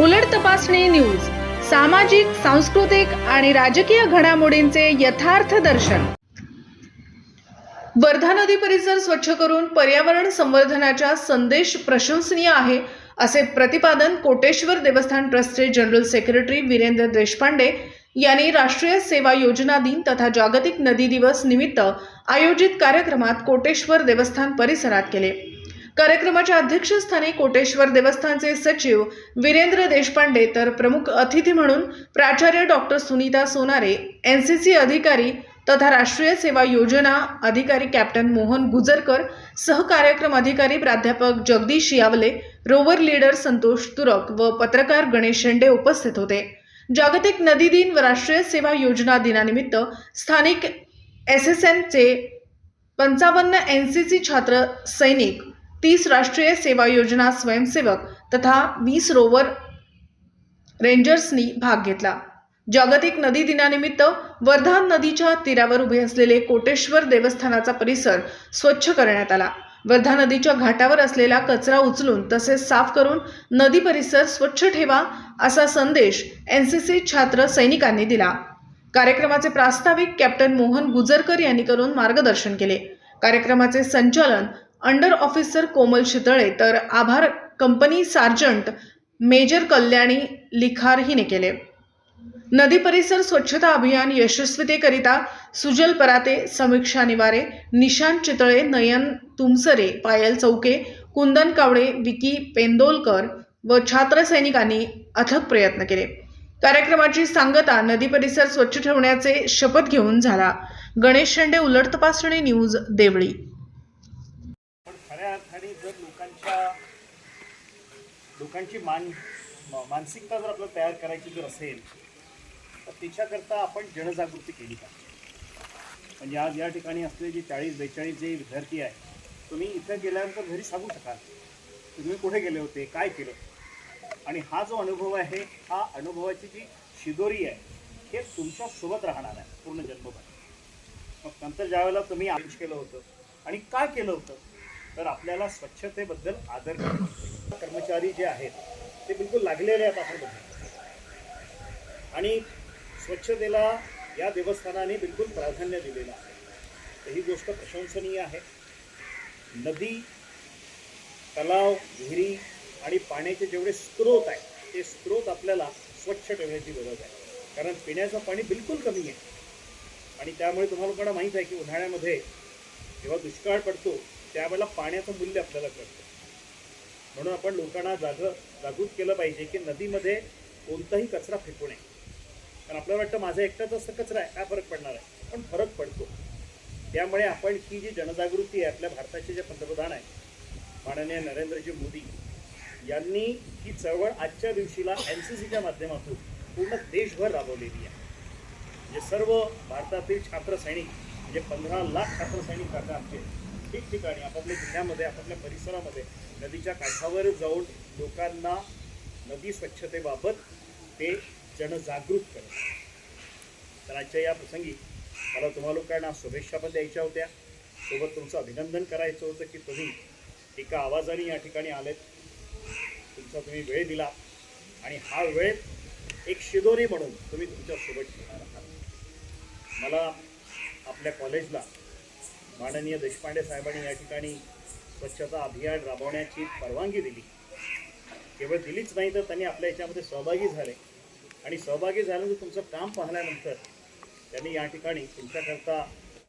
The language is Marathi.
उलट तपासणी न्यूज सामाजिक सांस्कृतिक आणि राजकीय घडामोडींचे यथार्थ दर्शन. वर्धा नदी परिसर स्वच्छ करून पर्यावरण संवर्धनाचा संदेश प्रशंसनीय आहे असे प्रतिपादन कोटेश्वर देवस्थान ट्रस्टचे जनरल सेक्रेटरी वीरेंद्र देशपांडे यांनी राष्ट्रीय सेवा योजना दिन तथा जागतिक नदी दिवस निमित्त आयोजित कार्यक्रमात कोटेश्वर देवस्थान परिसरात केले. कार्यक्रमाच्या अध्यक्षस्थानी कोटेश्वर देवस्थानचे सचिव वीरेंद्र देशपांडे तर प्रमुख अतिथी म्हणून प्राचार्य doctor Sunita Sonare N C C अधिकारी तथा राष्ट्रीय सेवा योजना अधिकारी कॅप्टन मोहन गुजरकर सहकार्यक्रम अधिकारी प्राध्यापक जगदीश यावले रोवर लीडर संतोष तुरक व पत्रकार गणेश शेंडे उपस्थित होते. जागतिक नदी दिन व राष्ट्रीय सेवा योजना दिनानिमित्त स्थानिक एस एस एनचे पंचावन्न एन सी सी छात्र सैनिक तीस राष्ट्रीय सेवा योजना स्वयंसेवक तथा वीस रोवर रेंजर्सनी भाग घेतला. जागतिक नदी दिनानिमित्त वर्धा नदीच्या तीरावर उभे असलेले कोटेश्वर देवस्थानाचा परिसर स्वच्छ करण्यात आला. वर्धा नदीच्या घाटावर असलेला कचरा उचलून तसेच साफ करून नदी परिसर स्वच्छ ठेवा असा संदेश एन सी सी छात्र सैनिकांनी दिला. कार्यक्रमाचे प्रास्ताविक कॅप्टन मोहन गुजरकर यांनी करून मार्गदर्शन केले. कार्यक्रमाचे संचालन अंडर ऑफिसर कोमल शितळे तर आभार company sergeant major Kalyani Likhar हिने केले. नदी परिसर स्वच्छता अभियान यशस्वीतेकरिता सुजल पराते समीक्षा निवारे निशांत चितळे नयन तुमसरे पायल चौके कुंदन कावडे विकी पेंदोलकर व छात्र सैनिकांनी अथक प्रयत्न केले. कार्यक्रमाची सांगता नदी परिसर स्वच्छ ठेवण्याचे शपथ घेऊन झाला. गणेश शेंडे उलट तपासणी न्यूज देवळी पण खऱ्या अर्थाने जर लोकांच्या लोकांची मान मानसिकता जर आपल्याला तयार करायची जर असेल तर तिच्याकरता आपण जनजागृती केली पाहिजे. म्हणजे आज या ठिकाणी असलेले जे चाळीस बेचाळीस जे विद्यार्थी आहे तुम्ही इथं गेल्यानंतर घरी सांगू शकाल. तुम्ही कुठे गेले होते काय केलं? आणि हा जो अनुभव आहे हा अनुभवाची जी शिदोरी आहे हे तुमच्यासोबत राहणार आहे पूर्ण जन्मभर. मग नंतर ज्यावेळेला तुम्ही आयुष केलं होतं आणि का केलं होतं तर आपल्याला स्वच्छतेबद्दल आदर करावा कर्मचारी जे आहेत ते बिलकुल लागलेले आहेत आपण बघतो आणि स्वच्छतेला या देवस्थानाने बिलकुल प्राधान्य दिलेलं आहे. तर ही गोष्ट प्रशंसनीय आहे. नदी तलाव विहिरी आणि पाण्याचे जेवढे स्रोत आहेत ते स्त्रोत आपल्याला स्वच्छ ठेवण्याची गरज आहे. कारण पिण्याचं पाणी बिलकुल कमी आहे. आणि त्यामुळे तुम्हाला लोकांना माहीत आहे की उन्हाळ्यामध्ये जेव्हा दुष्काळ पडतो त्यावेळेला पाण्याचं मूल्य आपल्याला कळतं. म्हणून आपण लोकांना जाग जागृत केलं पाहिजे की नदीमध्ये कोणताही कचरा फेकू नये. कारण आपल्याला वाटतं माझा एकटाच असं कचरा आहे काय फरक पडणार आहे? पण फरक पडतो. त्यामुळे आपण ही जी जनजागृती आहे आपल्या भारताचे जे पंतप्रधान आहे माननीय नरेंद्रजी मोदी यांनी ही चळवळ आजच्या दिवशीला एन सी सीच्या माध्यमातून पूर्ण देशभर राबवलेली आहे. म्हणजे सर्व भारतातील छात्रसैनिक म्हणजे पंधरा लाख छात्रसैनिक आता आमचे ठिकठिकाणी आपापल्या जिल्ह्यामध्ये आपापल्या परिसरामध्ये नदीच्या काठावर जाऊन लोकांना नदी स्वच्छतेबाबत ते जनजागृत करत तर आजच्या या प्रसंगी मला तुम्हा लोकांना शुभेच्छा पण द्यायच्या होत्या. सोबत तुमचं अभिनंदन करायचं होतं की तुम्ही एका आवाजाने या ठिकाणी आलेत. तुमचा तुम्ही वेळ दिला आणि हा वेळ एक शिदोरी म्हणून तुम्ही तुमच्यासोबत ठेवणार आहात. मला आपल्या कॉलेजला माननीय देशपांडे साहेबांनी या ठिकाणी स्वच्छता अभियान राबवण्याची परवानगी दिली. केवळ दिलीच नाही तर त्यांनी आपल्या याच्यामध्ये सहभागी झाले. आणि सहभागी झाल्यानंतर तुमचं काम पाहिल्यानंतर त्यांनी या ठिकाणी तुमच्याकरता